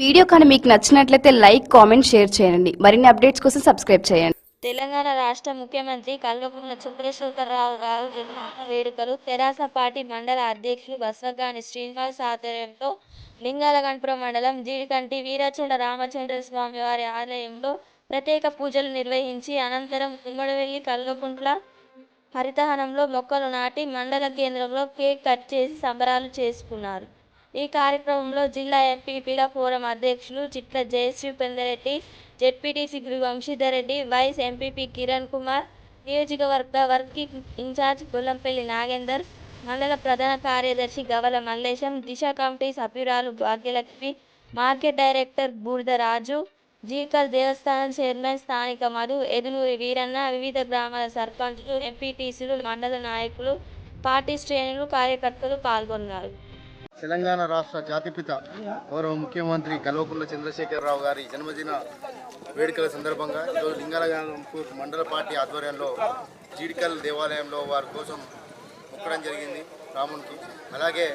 Video కానీ మీకు నచ్చినట్లయితే లైక్ కామెంట్ షేర్ చేయండి. మరిన్ని అప్డేట్స్ కోసం సబ్స్క్రైబ్ చేయండి. తెలంగాణ రాష్ట్ర ముఖ్యమంత్రి కల్వకుంట్ల చంద్రశేఖరరావు గారు జన్మదిన వేడుకలు తెరాస పార్టీ మండల అధ్యక్షులు బస్వగాని శ్రీనివాస్ ఆధ్వర్యంలో లింగాలగణపురం మండలం జీడికంటి వీరచండ రామచంద్ర స్వామి వారి ఆలయంలో ప్రత్యేక పూజలు నిర్వహించి అనంతరం ఉమ్మడివెల్లి కల్వకుంట్ల హరితహనంలో మొక్కలు నాటి మండల కేంద్రంలో కేక్ కట్ చేసి సంబరాలు చేసుకున్నారు. ఈ కార్యక్రమంలో జిల్లా ఎంపీపీల ఫోరం అధ్యక్షులు Chitla Jayashree Pendareddy ZPTC Guru Vamshidhar Reddy vice MPP Kiran Kumar నియోజకవర్గ వర్కింగ్ ఇన్ఛార్జ్ గొల్లంపల్లి నాగేందర్ మండల ప్రధాన కార్యదర్శి గవల మల్లేశం దిశ కమిటీ సభ్యురాలు భాగ్యలక్ష్మి మార్కెట్ డైరెక్టర్ బూడిద రాజు జీకల్ దేవస్థానం చైర్మన్ స్థానిక మధు ఎదునూరి వీరన్న వివిధ గ్రామాల సర్పంచులు ఎంపీటీసీలు మండల నాయకులు పార్టీ శ్రేణులు కార్యకర్తలు పాల్గొన్నారు. తెలంగాణ రాష్ట్ర జాతిపిత గౌరవ ముఖ్యమంత్రి కల్వకుంట్ల చంద్రశేఖరరావు గారి జన్మదిన వేడుకల సందర్భంగా ఈరోజు లింగాలగూర్ మండల పార్టీ ఆధ్వర్యంలో జీడికల్ దేవాలయంలో వారి కోసం మొక్కడం జరిగింది రామునికి. అలాగే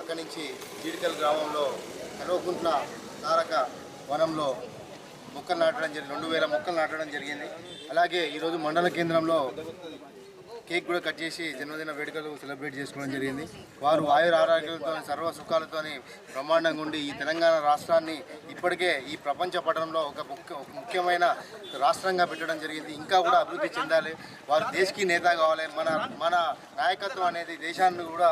అక్కడి నుంచి జీడికల్ గ్రామంలో కల్వకుంట్ల తారక వనంలో మొక్కలు నాటడం జరిగింది. రెండు వేల మొక్కలు నాటడం జరిగింది. అలాగే ఈరోజు మండల కేంద్రంలో కేక్ కూడా కట్ చేసి జన్మదిన వేడుకలు సెలబ్రేట్ చేసుకోవడం జరిగింది. వారు ఆయుర ఆరోగ్యాలతో సర్వ సుఖాలతో బ్రహ్మాండంగా ఉండి ఈ తెలంగాణ రాష్ట్రాన్ని ఇప్పటికే ఈ ప్రపంచ పటంలో ఒక ముఖ్య ముఖ్యమైన రాష్ట్రంగా పెట్టడం జరిగింది. ఇంకా కూడా అభివృద్ధి చెందాలి. వారు దేశకి నేత కావాలి. మన మన నాయకత్వం అనేది దేశాన్ని కూడా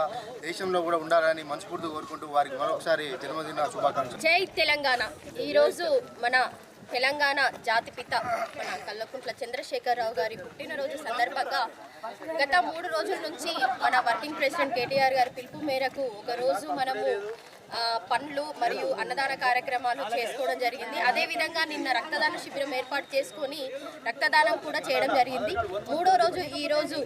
దేశంలో కూడా ఉండాలని మనస్ఫూర్తిగా కోరుకుంటూ వారికి మరొకసారి జన్మదిన శుభాకాంక్షలు. జై తెలంగాణ. ఈరోజు మన తెలంగాణ జాతిపిత మన కల్వకుంట్ల చంద్రశేఖరరావు గారి పుట్టినరోజు సందర్భంగా గత మూడు రోజుల నుంచి మన వర్కింగ్ ప్రెసిడెంట్ కేటీఆర్ గారి పిలుపు మేరకు ఒక రోజు మనము పండ్లు మరియు అన్నదాన కార్యక్రమాలు చేసుకోవడం జరిగింది. అదేవిధంగా నిన్న రక్తదాన శిబిరం ఏర్పాటు చేసుకొని రక్తదానం కూడా చేయడం జరిగింది. మూడో రోజు ఈ రోజు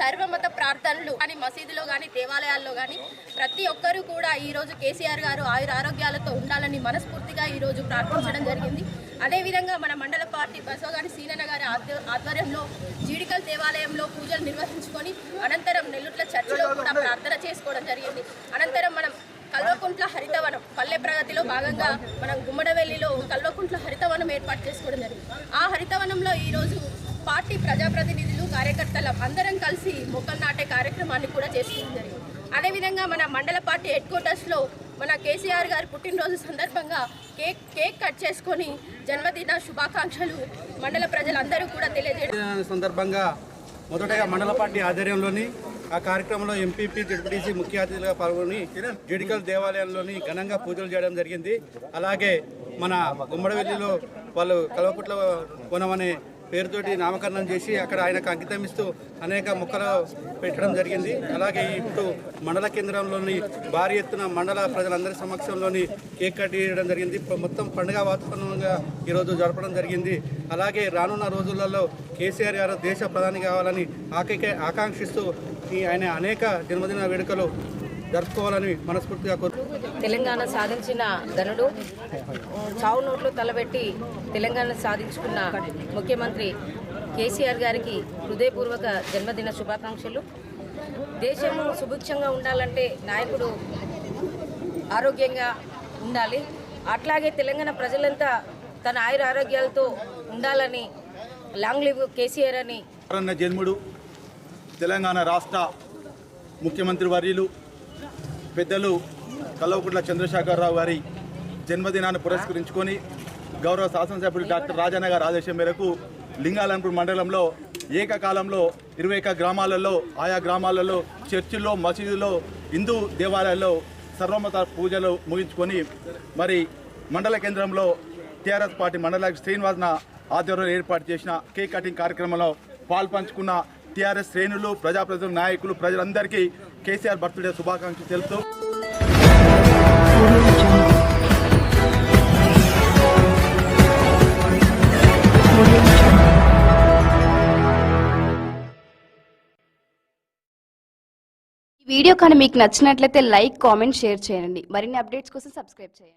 సర్వమత ప్రార్థనలు కానీ మసీదులో కానీ దేవాలయాల్లో కానీ ప్రతి ఒక్కరూ కూడా ఈరోజు కేసీఆర్ గారు ఆయుర ఆరోగ్యాలతో ఉండాలని మనస్ఫూర్తిగా ఈ రోజు ప్రార్థించడం జరిగింది. అదేవిధంగా మన మండల పార్టీ బసవగాని సీనన్న గారి ఆధ్వర్యంలో జీడికల్ దేవాలయంలో పూజలు నిర్వహించుకొని అనంతరం నెల్లుట్ల చర్చిలో కూడా ప్రార్థన చేసుకోవడం జరిగింది. అనంతరం మనం కల్వకుంట్ల హరితవనం పల్లె ప్రగతిలో భాగంగా మనం గుమ్మడవెల్లిలో కల్వకుంట్ల హరితవనం ఏర్పాటు చేసుకోవడం జరిగింది. ఆ హరితవనంలో ఈరోజు పార్టీ ప్రజాప్రతినిధులు కార్యకర్తలు అందరం కలిసి మొక్కలు నాటే కార్యక్రమాన్ని కూడా చేసుకోవడం జరిగింది. అదేవిధంగా మన మండల పార్టీ హెడ్ క్వార్టర్స్లో మన కేసీఆర్ గారి పుట్టినరోజు సందర్భంగా కేక్ కేక్ కట్ చేసుకొని జన్మదిన శుభాకాంక్షలు మండల ప్రజలందరూ కూడా తెలియజేయడం సందర్భంగా మొదటగా మండల పార్టీ ఆధ్వర్యంలోని ఆ కార్యక్రమంలో ఎంపీపీ జడ్పీటీసీ ముఖ్య అతిథులుగా పాల్గొని జడికల్ దేవాలయంలోని ఘనంగా పూజలు చేయడం జరిగింది. అలాగే మన గుమ్మడవెల్లిలో వాళ్ళు కల్వకుట్ల కొనమనే పేరుతోటి నామకరణం చేసి అక్కడ ఆయనకు అంకితం ఇస్తూ అనేక మొక్కలు పెట్టడం జరిగింది. అలాగే ఇప్పుడు మండల కేంద్రంలోని భారీ ఎత్తున మండల ప్రజలందరి సమక్షంలోని కేక్ కట్ చేయడం జరిగింది. మొత్తం పండుగ వాతావరణంగా ఈరోజు జరపడం జరిగింది. అలాగే రానున్న రోజులలో కేసీఆర్ గారు దేశ ప్రధాని కావాలని ఆకైక ఆకాంక్షిస్తూ ఈ ఆయన అనేక జన్మదిన వేడుకలు జరుపుకోవాలని మనస్ఫూర్తిగా కోరు తెలంగాణ సాధించిన ధనుడు చావు నోట్లు తలబెట్టి తెలంగాణ సాధించుకున్న ముఖ్యమంత్రి కేసీఆర్ గారికి హృదయపూర్వక జన్మదిన శుభాకాంక్షలు. దేశం సుభిక్షంగా ఉండాలంటే నాయకుడు ఆరోగ్యంగా ఉండాలి. అట్లాగే తెలంగాణ ప్రజలంతా తన ఆయుర ఆరోగ్యాలతో ఉండాలని లాంగ్ లివ్ కేసీఆర్ అని జన్ముడు తెలంగాణ రాష్ట్ర ముఖ్యమంత్రి వర్యులు పెద్దలు కల్వకుంట్ల చంద్రశేఖరరావు గారి జన్మదినాన్ని పురస్కరించుకొని గౌరవ శాసనసభ్యుడు డాక్టర్ రాజన్న గారి ఆదేశం మేరకు లింగాలంపూర్ మండలంలో ఏకకాలంలో ఇరవై ఒక గ్రామాలలో ఆయా గ్రామాలలో చర్చిల్లో మసీదులో హిందూ దేవాలయాల్లో సర్వమత పూజలు ముగించుకొని మరి మండల కేంద్రంలో టీఆర్ఎస్ పార్టీ మండల శ్రీనివాసన ఆధ్వర్యంలో ఏర్పాటు చేసిన కేక్ కటింగ్ కార్యక్రమంలో పాల్పంచుకున్న టీఆర్ఎస్ శ్రేణులు ప్రజాప్రతినిధులు నాయకులు ప్రజలందరికీ కేసీఆర్ బర్త్డే శుభాకాంక్షలు తెలుపుతూ ఈ వీడియో కానీ మీకు నచ్చినట్లయితే లైక్ కామెంట్ షేర్ చేయండి. మరిన్ని అప్డేట్స్ కోసం సబ్స్క్రైబ్ చేయండి.